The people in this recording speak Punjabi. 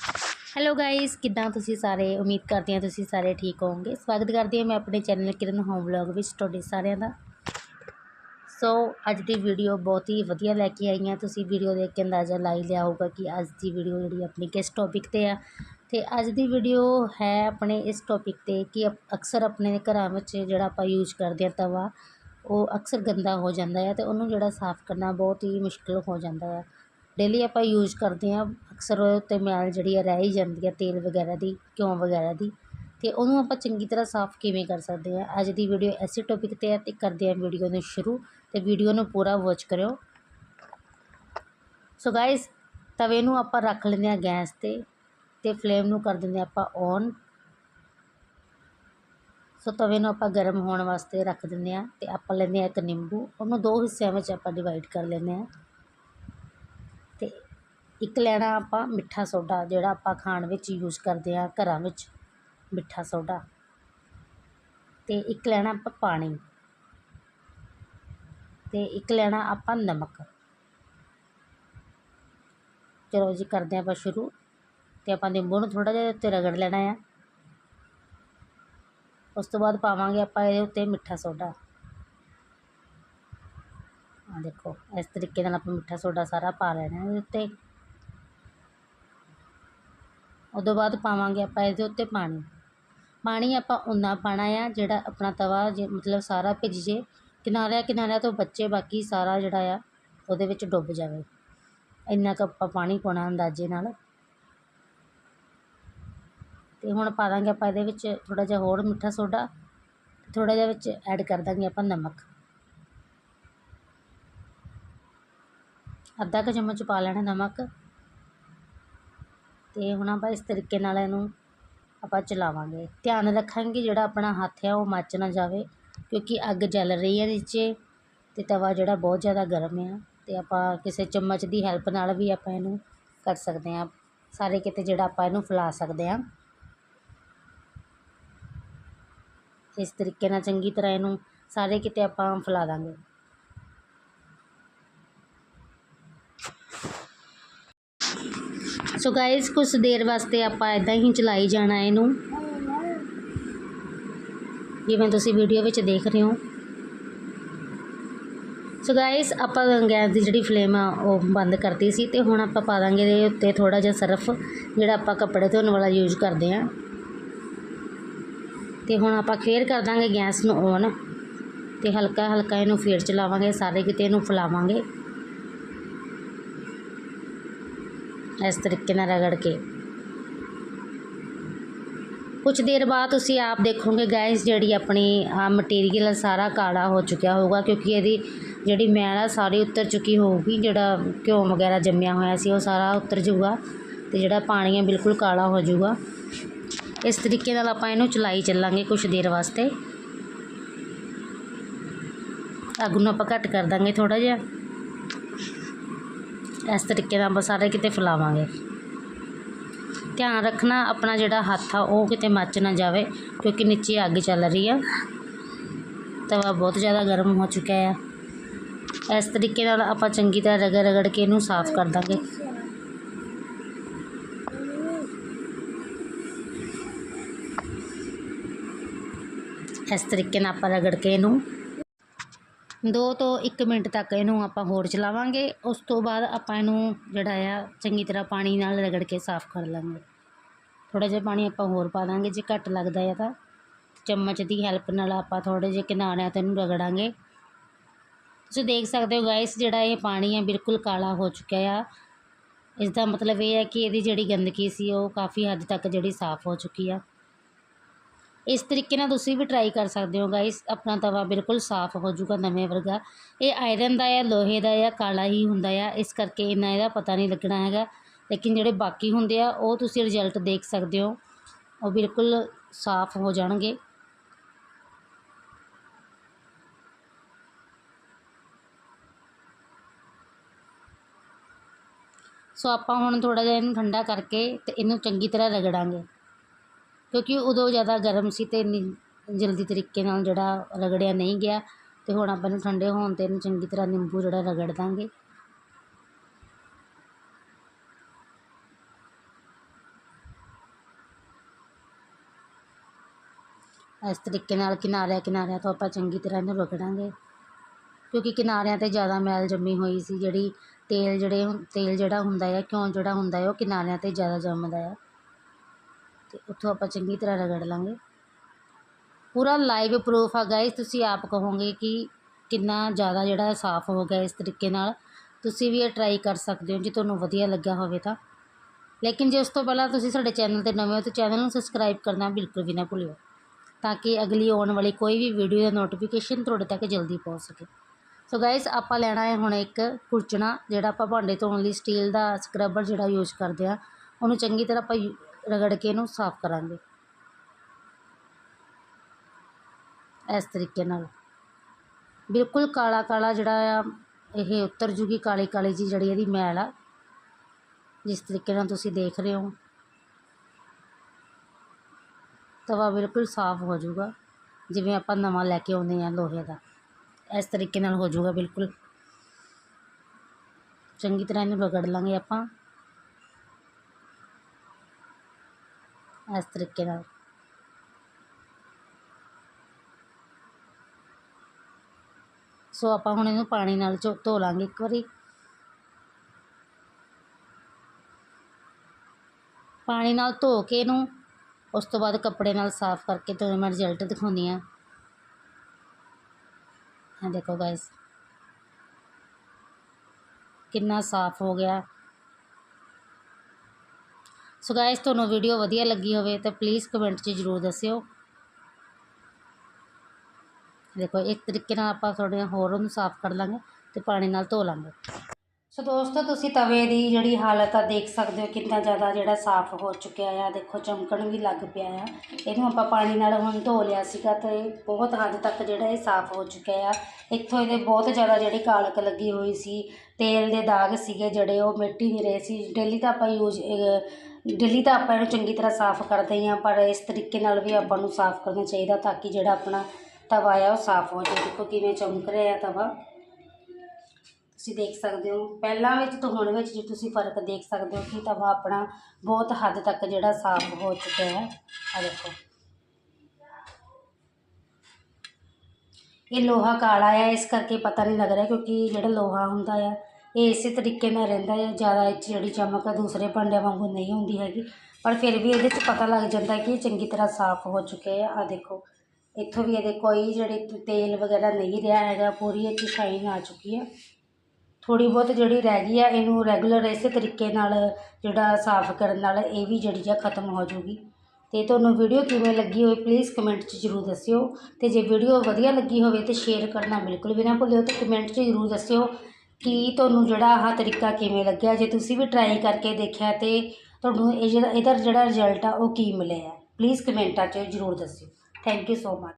ਹੈਲੋ ਗਾਇਸ ਕਿੱਦਾਂ ਤੁਸੀਂ ਸਾਰੇ? ਉਮੀਦ ਕਰਦੀ ਹਾਂ ਤੁਸੀਂ ਸਾਰੇ ਠੀਕ ਹੋਵੋਗੇ। ਸਵਾਗਤ ਕਰਦੀ ਹਾਂ ਮੈਂ ਆਪਣੇ ਚੈਨਲ ਕਿਰਨ ਹੋਮ ਵਲੌਗ ਵਿੱਚ ਤੁਹਾਡੇ ਸਾਰਿਆਂ ਦਾ। ਸੋ ਅੱਜ ਦੀ ਵੀਡੀਓ ਬਹੁਤ ਹੀ ਵਧੀਆ ਲੈ ਕੇ ਆਈ ਹਾਂ। ਤੁਸੀਂ ਵੀਡੀਓ ਦੇਖ ਕੇ ਅੰਦਾਜ਼ਾ ਲਾਈ ਲਿਆ ਹੋਊਗਾ ਕਿ ਅੱਜ ਦੀ ਵੀਡੀਓ ਜਿਹੜੀ ਆਪਣੀ ਕਿਸ ਟੌਪਿਕ ਤੇ ਆ। ਤੇ ਅੱਜ ਦੀ ਵੀਡੀਓ ਹੈ ਆਪਣੇ ਇਸ ਟੌਪਿਕ ਤੇ ਕਿ ਅਕਸਰ ਆਪਣੇ ਘਰਾਂ ਵਿੱਚ ਜਿਹੜਾ ਆਪਾਂ ਯੂਜ਼ ਕਰਦੇ ਹਾਂ ਤਵਾ, ਉਹ ਅਕਸਰ ਗੰਦਾ ਹੋ ਜਾਂਦਾ ਹੈ ਤੇ ਉਹਨੂੰ ਜਿਹੜਾ ਸਾਫ਼ ਕਰਨਾ ਬਹੁਤ ਹੀ ਮੁਸ਼ਕਿਲ ਹੋ ਜਾਂਦਾ ਹੈ ਡੇਲੀ ਆਪਾਂ ਯੂਜ਼ ਕਰਦੇ ਹਾਂ, ਅਕਸਰ ਉਹਦੇ ਉੱਤੇ ਮੈਲ ਜਿਹੜੀ ਹੈ ਰਹਿ ਹੀ ਜਾਂਦੀ ਹੈ ਤੇਲ ਵਗੈਰਾ ਦੀ, ਘਿਓ ਵਗੈਰਾ ਦੀ। ਅਤੇ ਉਹਨੂੰ ਆਪਾਂ ਚੰਗੀ ਤਰ੍ਹਾਂ ਸਾਫ਼ ਕਿਵੇਂ ਕਰ ਸਕਦੇ ਹਾਂ? ਅੱਜ ਦੀ ਵੀਡੀਓ ਐਸੇ ਟੋਪਿਕ ਤੇ ਹੈ ਅਤੇ ਕਰਦੇ ਹਾਂ ਵੀਡੀਓ ਨੂੰ ਸ਼ੁਰੂ। ਅਤੇ ਵੀਡੀਓ ਨੂੰ ਪੂਰਾ ਵਾਚ ਕਰਿਓ। ਸੋ ਗਾਇਸ ਤਵੇ ਨੂੰ ਆਪਾਂ ਰੱਖ ਲੈਂਦੇ ਹਾਂ ਗੈਸ ਤੇ ਅਤੇ ਫਲੇਮ ਨੂੰ ਕਰ ਦਿੰਦੇ ਹਾਂ ਆਪਾਂ ਔਨ ਸੋ ਤਵੇ ਨੂੰ ਆਪਾਂ ਗਰਮ ਹੋਣ ਵਾਸਤੇ ਰੱਖ ਦਿੰਦੇ ਹਾਂ ਅਤੇ ਆਪਾਂ ਲੈਂਦੇ ਹਾਂ ਇੱਕ ਨਿੰਬੂ। ਉਹਨੂੰ ਦੋ ਹਿੱਸਿਆਂ ਵਿੱਚ ਆਪਾਂ ਡਿਵਾਈਡ ਕਰ ਲੈਂਦੇ ਹਾਂ। ਇੱਕ ਲੈਣਾ ਆਪਾਂ ਮਿੱਠਾ ਸੋਡਾ, ਜਿਹੜਾ ਆਪਾਂ ਖਾਣ ਵਿੱਚ ਯੂਜ਼ ਕਰਦੇ ਹਾਂ ਘਰਾਂ ਵਿੱਚ, ਮਿੱਠਾ ਸੋਡਾ। ਅਤੇ ਇੱਕ ਲੈਣਾ ਆਪਾਂ ਪਾਣੀ। ਅਤੇ ਇੱਕ ਲੈਣਾ ਆਪਾਂ ਨਮਕ। ਚਲੋ ਜੀ, ਕਰਦੇ ਹਾਂ ਆਪਾਂ ਸ਼ੁਰੂ। ਅਤੇ ਆਪਾਂ ਨਿੰਬੂ ਨੂੰ ਥੋੜ੍ਹਾ ਜਿਹਾ ਉੱਤੇ ਰਗੜ ਲੈਣਾ ਆ। ਉਸ ਤੋਂ ਬਾਅਦ ਪਾਵਾਂਗੇ ਆਪਾਂ ਇਹਦੇ ਉੱਤੇ ਮਿੱਠਾ ਸੋਡਾ। ਆ ਦੇਖੋ, ਇਸ ਤਰੀਕੇ ਨਾਲ ਆਪਾਂ ਮਿੱਠਾ ਸੋਡਾ ਸਾਰਾ ਪਾ ਲੈਣਾ ਇਹਦੇ ਉੱਤੇ। ਉਦੋਂ ਬਾਅਦ ਪਾਵਾਂਗੇ ਆਪਾਂ ਇਹਦੇ ਉੱਤੇ ਪਾਣੀ। ਪਾਣੀ ਆਪਾਂ ਉਨਾ ਪਾਉਣਾ ਆ, ਜਿਹੜਾ ਆਪਣਾ ਤਵਾ ਜੇ ਮਤਲਬ ਸਾਰਾ ਭਿੱਜ ਜੇ, ਕਿਨਾਰਿਆਂ ਕਿਨਾਰਿਆਂ ਤੋਂ ਬੱਚੇ ਬਾਕੀ ਸਾਰਾ ਜਿਹੜਾ ਆ, ਉਹਦੇ ਵਿੱਚ ਡੁੱਬ ਜਾਵੇ। ਇੰਨਾ ਕੁ ਆਪਾਂ ਪਾਣੀ ਪਾਉਣਾ ਅੰਦਾਜ਼ੇ ਨਾਲ। ਅਤੇ ਹੁਣ ਪਾ ਦਾਂਗੇ ਆਪਾਂ ਇਹਦੇ ਵਿੱਚ ਥੋੜ੍ਹਾ ਜਿਹਾ ਹੋਰ ਮਿੱਠਾ ਸੋਡਾ, ਥੋੜ੍ਹਾ ਜਿਹਾ ਵਿੱਚ ਐਡ ਕਰ ਦਾਂਗੇ ਆਪਾਂ ਨਮਕ। ਅੱਧਾ ਕੁ ਚਮਚ ਪਾ ਲੈਣਾ ਨਮਕ। ਅਤੇ ਹੁਣ ਆਪਾਂ ਇਸ ਤਰੀਕੇ ਨਾਲ ਇਹਨੂੰ ਆਪਾਂ ਚਲਾਵਾਂਗੇ। ਧਿਆਨ ਰੱਖਾਂਗੇ ਜਿਹੜਾ ਆਪਣਾ ਹੱਥ ਆ ਉਹ ਮੱਚ ਨਾ ਜਾਵੇ, ਕਿਉਂਕਿ ਅੱਗ ਜਲ ਰਹੀ ਹੈ ਨੀਚੇ ਅਤੇ ਤਵਾ ਜਿਹੜਾ ਬਹੁਤ ਜ਼ਿਆਦਾ ਗਰਮ ਆ ਅਤੇ ਆਪਾਂ ਕਿਸੇ ਚਮਚ ਦੀ ਹੈਲਪ ਨਾਲ ਵੀ ਆਪਾਂ ਇਹਨੂੰ ਕਰ ਸਕਦੇ ਹਾਂ। ਸਾਰੇ ਕਿਤੇ ਜਿਹੜਾ ਆਪਾਂ ਇਹਨੂੰ ਫੈਲਾ ਸਕਦੇ ਹਾਂ। ਇਸ ਤਰੀਕੇ ਨਾਲ ਚੰਗੀ ਤਰ੍ਹਾਂ ਇਹਨੂੰ ਸਾਰੇ ਕਿਤੇ ਆਪਾਂ ਫੈਲਾ ਦਾਂਗੇ। ਸੋ ਗਾਇਸ ਕੁਝ ਦੇਰ ਵਾਸਤੇ ਆਪਾਂ ਇਦਾਂ ਹੀ ਚਲਾਈ ਜਾਣਾ ਇਹਨੂੰ। ਜਿਵੇਂ ਤੁਸੀਂ ਵੀਡੀਓ ਵਿੱਚ ਦੇਖ ਰਹੇ ਹੋ। ਸੋ ਗਾਇਸ ਆਪਾਂ ਗੈਸ ਦੀ ਜਿਹੜੀ ਫਲੇਮ ਆ, ਉਹ ਬੰਦ ਕਰਤੀ ਸੀ ਤੇ ਹੁਣ ਆਪਾਂ ਪਾ ਦਾਂਗੇ ਇਹਦੇ ਉੱਤੇ ਥੋੜਾ ਜਿਹਾ ਸਰਫ, ਜਿਹੜਾ ਆਪਾਂ ਕੱਪੜੇ ਧੋਣ ਵਾਲਾ ਯੂਜ਼ ਕਰਦੇ ਆ ਤੇ ਹੁਣ ਆਪਾਂ ਫੇਰ ਕਰ ਦਾਂਗੇ ਗੈਸ ਨੂੰ ਔਨ ਤੇ ਹਲਕਾ ਹਲਕਾ ਇਹਨੂੰ ਫੇਰ ਚਲਾਵਾਂਗੇ, ਸਾਰੇ ਕਿਤੇ ਇਹਨੂੰ ਫੈਲਾਵਾਂਗੇ। ਇਸ ਤਰੀਕੇ ਨਾਲ ਰਗੜ ਕੇ। ਕੁਝ ਦੇਰ ਬਾਅਦ ਤੁਸੀਂ ਆਪ ਦੇਖੋਗੇ ਗੈਸ ਜਿਹੜੀ ਆਪਣੀ ਆ ਮਟੀਰੀਅਲ ਸਾਰਾ ਕਾਲਾ ਹੋ ਚੁੱਕਿਆ ਹੋਊਗਾ, ਕਿਉਂਕਿ ਇਹਦੀ ਜਿਹੜੀ ਮੈਲ ਆ, ਸਾਰੀ ਉਤਰ ਚੁੱਕੀ ਹੋਊਗੀ, ਜਿਹੜਾ ਘਿਓ ਵਗੈਰਾ ਜੰਮਿਆ ਹੋਇਆ ਸੀ, ਉਹ ਸਾਰਾ ਉਤਰ ਜਾਊਗਾ ਤੇ ਜਿਹੜਾ ਪਾਣੀ ਆ, ਬਿਲਕੁਲ ਕਾਲਾ ਹੋ ਜਾਊਗਾ। ਇਸ ਤਰੀਕੇ ਨਾਲ ਆਪਾਂ ਇਹਨੂੰ ਚਲਾਈ ਚੱਲਾਂਗੇ ਕੁਝ ਦੇਰ ਵਾਸਤੇ। ਅੱਗ ਨੂੰ ਆਪਾਂ ਘੱਟ ਕਰ ਦਾਂਗੇ ਥੋੜਾ ਜਿਹਾ। ਇਸ ਤਰੀਕੇ ਨਾਲ ਆਪਾਂ ਸਾਰੇ ਕਿਤੇ ਫੈਲਾਵਾਂਗੇ। ਧਿਆਨ ਰੱਖਣਾ ਆਪਣਾ ਜਿਹੜਾ ਹੱਥ ਆ, ਉਹ ਕਿਤੇ ਮੱਚ ਨਾ ਜਾਵੇ, ਕਿਉਂਕਿ ਨੀਚੇ ਅੱਗ ਚੱਲ ਰਹੀ ਆ। ਤਵਾ ਬਹੁਤ ਜ਼ਿਆਦਾ ਗਰਮ ਹੋ ਚੁੱਕਿਆ ਆ। ਇਸ ਤਰੀਕੇ ਨਾਲ ਆਪਾਂ ਚੰਗੀ ਤਰ੍ਹਾਂ ਰਗੜ ਰਗੜ ਕੇ ਇਹਨੂੰ ਸਾਫ਼ ਕਰ ਦਾਂਗੇ। ਇਸ ਤਰੀਕੇ ਨਾਲ ਆਪਾਂ ਰਗੜ ਕੇ ਇਹਨੂੰ ਦੋ ਤੋਂ ਇੱਕ ਮਿੰਟ ਤੱਕ ਇਹਨੂੰ ਆਪਾਂ ਹੋਰ ਚਲਾਵਾਂਗੇ। ਉਸ ਤੋਂ ਬਾਅਦ ਆਪਾਂ ਇਹਨੂੰ ਜਿਹੜਾ ਆ, ਚੰਗੀ ਤਰ੍ਹਾਂ ਪਾਣੀ ਨਾਲ ਰਗੜ ਕੇ ਸਾਫ਼ ਕਰ ਲਾਂਗੇ। ਥੋੜਾ ਜਿਹਾ ਪਾਣੀ ਆਪਾਂ ਹੋਰ ਪਾ ਦਾਂਗੇ, ਜੇ ਘੱਟ ਲੱਗਦਾ ਹੈ ਤਾਂ। ਚਮਚ ਦੀ ਹੈਲਪ ਨਾਲ ਆਪਾਂ ਥੋੜੇ ਜਿਹੇ ਕਿਨਾਰਿਆਂ ਤੇ ਇਹਨੂੰ ਰਗੜਾਂਗੇ। ਤੁਸੀਂ ਦੇਖ ਸਕਦੇ ਹੋ ਗਾਇਸ, ਜਿਹੜਾ ਇਹ ਪਾਣੀ ਆ ਬਿਲਕੁਲ ਕਾਲਾ ਹੋ ਚੁੱਕਿਆ ਆ। ਇਸ ਦਾ ਮਤਲਬ ਇਹ ਹੈ ਕਿ ਇਹਦੀ ਜਿਹੜੀ ਗੰਦਗੀ ਸੀ, ਉਹ ਕਾਫੀ ਹੱਦ ਤੱਕ ਜਿਹੜੀ ਸਾਫ਼ ਹੋ ਚੁੱਕੀ ਆ। ਇਸ ਤਰੀਕੇ ਨਾਲ ਤੁਸੀਂ ਵੀ ਟਰਾਈ ਕਰ ਸਕਦੇ ਹੋ ਗਾਇਸ ਆਪਣਾ ਤਵਾ ਬਿਲਕੁਲ ਸਾਫ਼ ਹੋ ਜਾਊਗਾ ਨਵੇਂ ਵਰਗਾ। ਇਹ ਆਇਰਨ ਦਾ ਆ ਲੋਹੇ ਦਾ ਆ ਕਾਲਾ ਹੀ ਹੁੰਦਾ ਆ, ਇਸ ਕਰਕੇ ਇੰਨਾ ਇਹਦਾ ਪਤਾ ਨਹੀਂ ਲੱਗਣਾ ਹੈਗਾ। ਲੇਕਿਨ ਜਿਹੜੇ ਬਾਕੀ ਹੁੰਦੇ ਆ, ਉਹ ਤੁਸੀਂ ਰਿਜ਼ਲਟ ਦੇਖ ਸਕਦੇ ਹੋ। ਉਹ ਬਿਲਕੁਲ ਸਾਫ਼ ਹੋ ਜਾਣਗੇ। ਸੋ ਆਪਾਂ ਹੁਣ ਥੋੜਾ ਜਿਹਾ ਇਹਨੂੰ ਠੰਡਾ ਕਰਕੇ ਤੇ ਇਹਨੂੰ ਚੰਗੀ ਤਰ੍ਹਾਂ ਰਗੜਾਂਗੇ। ਕਿਉਂਕਿ ਉਦੋਂ ਜ਼ਿਆਦਾ ਗਰਮ ਸੀ ਅਤੇ ਇੰਨੀ ਜਲਦੀ ਤਰੀਕੇ ਨਾਲ ਜਿਹੜਾ ਰਗੜਿਆ ਨਹੀਂ ਗਿਆ ਅਤੇ ਹੁਣ ਆਪਾਂ ਇਹਨੂੰ ਠੰਡੇ ਹੋਣ 'ਤੇ ਇਹਨੂੰ ਚੰਗੀ ਤਰ੍ਹਾਂ ਨਿੰਬੂ ਜਿਹੜਾ ਰਗੜ ਦਾਂਗੇ। ਇਸ ਤਰੀਕੇ ਨਾਲ ਕਿਨਾਰਿਆਂ ਕਿਨਾਰਿਆਂ ਤੋਂ ਆਪਾਂ ਚੰਗੀ ਤਰ੍ਹਾਂ ਇਹਨੂੰ ਰਗੜਾਂਗੇ। ਕਿਉਂਕਿ ਕਿਨਾਰਿਆਂ 'ਤੇ ਜ਼ਿਆਦਾ ਮੈਲ ਜੰਮੀ ਹੋਈ ਸੀ ਜਿਹੜੀ ਤੇਲ ਜਿਹੜੇ ਤੇਲ ਜਿਹੜਾ ਹੁੰਦਾ ਆ ਕਿਉਂ ਜਿਹੜਾ ਹੁੰਦਾ ਉਹ ਕਿਨਾਰਿਆਂ 'ਤੇ ਜ਼ਿਆਦਾ ਜੰਮਦਾ ਆ। ਅਤੇ ਉੱਥੋਂ ਆਪਾਂ ਚੰਗੀ ਤਰ੍ਹਾਂ ਰਗੜ ਲਾਂਗੇ। ਪੂਰਾ ਲਾਈਵ ਪ੍ਰੂਫ ਆ ਗਾਇਸ ਤੁਸੀਂ ਆਪ ਕਹੋਗੇ ਕਿ ਕਿੰਨਾ ਜ਼ਿਆਦਾ ਜਿਹੜਾ ਸਾਫ਼ ਹੋ ਗਿਆ ਇਸ ਤਰੀਕੇ ਨਾਲ। ਤੁਸੀਂ ਵੀ ਇਹ ਟਰਾਈ ਕਰ ਸਕਦੇ ਹੋ, ਜੇ ਤੁਹਾਨੂੰ ਵਧੀਆ ਲੱਗਿਆ ਹੋਵੇ ਤਾਂ। ਲੇਕਿਨ ਜੇ ਉਸ ਤੋਂ ਪਹਿਲਾਂ ਤੁਸੀਂ ਸਾਡੇ ਚੈਨਲ ਤੇ ਨਵੇਂ ਹੋ ਤਾਂ ਚੈਨਲ ਨੂੰ ਸਬਸਕ੍ਰਾਈਬ ਕਰਨਾ ਬਿਲਕੁਲ ਵੀ ਨਾ ਭੁੱਲਿਓ, ਤਾਂ ਕਿ ਅਗਲੀ ਆਉਣ ਵਾਲੀ ਕੋਈ ਵੀ ਵੀਡੀਓ ਦਾ ਨੋਟੀਫਿਕੇਸ਼ਨ ਤੁਹਾਡੇ ਤੱਕ ਜਲਦੀ ਪਹੁੰਚ ਸਕੇ। ਸੋ ਗਾਇਸ ਆਪਾਂ ਲੈਣਾ ਹੈ ਹੁਣ ਇੱਕ ਕੁਰਚਣਾ, ਜਿਹੜਾ ਆਪਾਂ ਭਾਂਡੇ ਧੋਣ ਲਈ ਸਟੀਲ ਦਾ ਸਕਰਬਰ ਜਿਹੜਾ ਯੂਜ਼ ਕਰਦੇ ਆ ਉਹਨੂੰ ਚੰਗੀ ਤਰ੍ਹਾਂ ਆਪਾਂ ਯੂ- ਰਗੜ ਕੇ ਇਹਨੂੰ ਸਾਫ਼ ਕਰਾਂਗੇ। ਇਸ ਤਰੀਕੇ ਨਾਲ। ਬਿਲਕੁਲ ਕਾਲਾ ਕਾਲਾ ਜਿਹੜਾ ਆ, ਇਹ ਉਤਰ ਜੂਗੀ, ਕਾਲੀ ਕਾਲੀ ਜੀ ਜਿਹੜੀ ਇਹਦੀ ਮੈਲ ਆ। ਜਿਸ ਤਰੀਕੇ ਨਾਲ ਤੁਸੀਂ ਦੇਖ ਰਹੇ ਹੋ। ਤਵਾ ਬਿਲਕੁਲ ਸਾਫ਼ ਹੋ ਜਾਊਗਾ ਜਿਵੇਂ ਆਪਾਂ ਨਵਾਂ ਲੈ ਕੇ ਆਉਂਦੇ ਆ ਲੋਹੇ ਦਾ। ਇਸ ਤਰੀਕੇ ਨਾਲ ਹੋ ਜਾਊਗਾ ਬਿਲਕੁਲ। ਚੰਗੀ ਤਰ੍ਹਾਂ ਇਹਨੂੰ ਰਗੜ ਲਾਂਗੇ ਆਪਾਂ। ਇਸ ਤਰੀਕੇ ਨਾਲ। ਸੋ ਆਪਾਂ ਹੁਣ ਇਹਨੂੰ ਪਾਣੀ ਨਾਲ ਚੋ ਧੋ ਲਾਂਗੇ ਇੱਕ ਵਾਰੀ। ਪਾਣੀ ਨਾਲ ਧੋ ਕੇ ਇਹਨੂੰ ਉਸ ਤੋਂ ਬਾਅਦ ਕੱਪੜੇ ਨਾਲ ਸਾਫ਼ ਕਰਕੇ ਤੁਹਾਨੂੰ ਮੈਂ ਰਿਜ਼ਲਟ ਦਿਖਾਉਂਦੀ ਹਾਂ। ਹਾਂ ਦੇਖੋ ਗਾਇਸ ਕਿੰਨਾ ਸਾਫ਼ ਹੋ ਗਿਆ। ਸੋ ਗਾਇਸ ਤੁਹਾਨੂੰ ਵੀਡੀਓ ਵਧੀਆ ਲੱਗੀ ਹੋਵੇ ਤਾਂ ਪਲੀਜ਼ ਕਮੈਂਟ 'ਚ ਜ਼ਰੂਰ ਦੱਸਿਓ। ਦੇਖੋ, ਇੱਕ ਤਰੀਕੇ ਨਾਲ ਆਪਾਂ ਥੋੜ੍ਹਾ ਹੋਰ ਉਹਨੂੰ ਸਾਫ਼ ਕਰ ਲਾਂਗੇ ਤੇ ਪਾਣੀ ਨਾਲ ਧੋ ਲਾਂਗੇ। ਸੋ ਦੋਸਤੋ, ਤੁਸੀਂ ਤਵੇ ਦੀ ਜਿਹੜੀ ਹਾਲਤ ਆ ਦੇਖ ਸਕਦੇ ਹੋ ਕਿੰਨਾ ਜ਼ਿਆਦਾ ਜਿਹੜਾ ਸਾਫ਼ ਹੋ ਚੁੱਕਿਆ ਆ। ਦੇਖੋ, ਚਮਕਣ ਵੀ ਲੱਗ ਪਿਆ ਆ। ਇਹਨੂੰ ਆਪਾਂ ਪਾਣੀ ਨਾਲ ਹੁਣ ਧੋ ਲਿਆ ਸੀਗਾ ਤੇ ਬਹੁਤ ਹੱਦ ਤੱਕ ਜਿਹੜਾ ਇਹ ਸਾਫ਼ ਹੋ ਚੁੱਕਿਆ ਆ। ਇੱਥੋਂ ਇਹਦੇ ਬਹੁਤ ਜ਼ਿਆਦਾ ਜਿਹੜੀ ਕਾਲਕ ਲੱਗੀ ਹੋਈ ਸੀ। ਤੇਲ ਦੇ ਦਾਗ ਸੀਗੇ ਜਿਹੜੇ, ਉਹ ਮਿੱਟੀ ਨਹੀਂ ਰਹੇ ਸੀ। ਡੇਲੀ ਤਾਂ ਆਪਾਂ ਯੂਜ਼ ਡੇਲੀ ਤਾਂ ਆਪਾਂ ਇਹਨੂੰ ਚੰਗੀ ਤਰ੍ਹਾਂ ਸਾਫ਼ ਕਰਦੇ ਹਾਂ ਪਰ ਇਸ ਤਰੀਕੇ ਨਾਲ ਵੀ ਆਪਾਂ ਨੂੰ ਸਾਫ਼ ਕਰਨਾ ਚਾਹੀਦਾ ਤਾਂ ਕਿ ਜਿਹੜਾ ਆਪਣਾ ਤਵਾ ਆ ਉਹ ਸਾਫ਼ ਹੋ ਜਾਵੇ। ਦੇਖੋ ਕਿਵੇਂ ਚਮਕ ਰਿਹਾ ਤਵਾ। ਤੁਸੀਂ ਦੇਖ ਸਕਦੇ ਹੋ, ਪਹਿਲਾਂ ਵਿੱਚ ਤੇ ਹੁਣ ਵਿੱਚ ਜੇ ਤੁਸੀਂ ਫ਼ਰਕ ਦੇਖ ਸਕਦੇ ਹੋ ਕਿ ਤਵਾ ਆਪਣਾ ਬਹੁਤ ਹੱਦ ਤੱਕ ਜਿਹੜਾ ਸਾਫ਼ ਹੋ ਚੁੱਕਿਆ ਹੈ। ਆ ਦੇਖੋ। ਇਹ ਲੋਹਾ ਕਾਲਾ ਆ, ਇਸ ਕਰਕੇ ਪਤਾ ਨਹੀਂ ਲੱਗ ਰਿਹਾ ਕਿਉਂਕਿ ਜਿਹੜਾ ਲੋਹਾ ਹੁੰਦਾ ਆ ਇਹ ਇਸੇ ਤਰੀਕੇ ਨਾਲ ਰਹਿੰਦਾ ਹੈ। ਜ਼ਿਆਦਾ ਇਹ 'ਚ ਜਿਹੜੀ ਚਮਕ ਆ ਦੂਸਰੇ ਭਾਂਡਿਆਂ ਵਾਂਗੂ ਨਹੀਂ ਹੁੰਦੀ ਹੈਗੀ। ਪਰ ਫਿਰ ਵੀ ਇਹਦੇ 'ਚ ਪਤਾ ਲੱਗ ਜਾਂਦਾ ਕਿ ਚੰਗੀ ਤਰ੍ਹਾਂ ਸਾਫ਼ ਹੋ ਚੁੱਕੇ ਆ। ਆ ਦੇਖੋ, ਇੱਥੋਂ ਵੀ ਇਹਦੇ ਕੋਈ ਜਿਹੜੀ ਤੇਲ ਵਗੈਰਾ ਨਹੀਂ ਰਿਹਾ ਹੈਗਾ, ਪੂਰੀ ਇਹ 'ਚ ਸ਼ਾਈਨ ਆ ਚੁੱਕੀ ਹੈ ਥੋੜ੍ਹੀ ਬਹੁਤ ਜਿਹੜੀ ਰਹਿ ਗਈ ਆ, ਇਹਨੂੰ ਰੈਗੂਲਰ ਇਸੇ ਤਰੀਕੇ ਨਾਲ ਜਿਹੜਾ ਸਾਫ਼ ਕਰਨ ਨਾਲ ਇਹ ਵੀ ਜਿਹੜੀ ਆ ਖਤਮ ਹੋ ਜਾਊਗੀ ਅਤੇ ਤੁਹਾਨੂੰ ਵੀਡੀਓ ਕਿਵੇਂ ਲੱਗੀ ਹੋਵੇ ਪਲੀਜ਼ ਕਮੈਂਟ 'ਚ ਜ਼ਰੂਰ ਦੱਸਿਓ। ਅਤੇ ਜੇ ਵੀਡੀਓ ਵਧੀਆ ਲੱਗੀ ਹੋਵੇ ਤਾਂ ਸ਼ੇਅਰ ਕਰਨਾ ਬਿਲਕੁਲ ਵੀ ਨਾ ਭੁੱਲਿਓ ਅਤੇ ਕਮੈਂਟ 'ਚ ਜ਼ਰੂਰ ਦੱਸਿਓ। ਕਿ ਤੁਹਾਨੂੰ ਜਿਹੜਾ ਆਹ ਤਰੀਕਾ ਕਿਵੇਂ ਲੱਗਿਆ? ਜੇ ਤੁਸੀਂ ਵੀ ਟਰਾਈ ਕਰਕੇ ਦੇਖਿਆ ਤੇ ਤੁਹਾਨੂੰ ਇਹ ਜਿਹੜਾ ਇਹਦਾ ਜਿਹੜਾ ਰਿਜ਼ਲਟ ਆ, ਉਹ ਕੀ ਮਿਲਿਆ? ਪਲੀਜ਼ ਕਮੈਂਟਾਂ 'ਚ ਜ਼ਰੂਰ ਦੱਸਿਓ। Thank you so much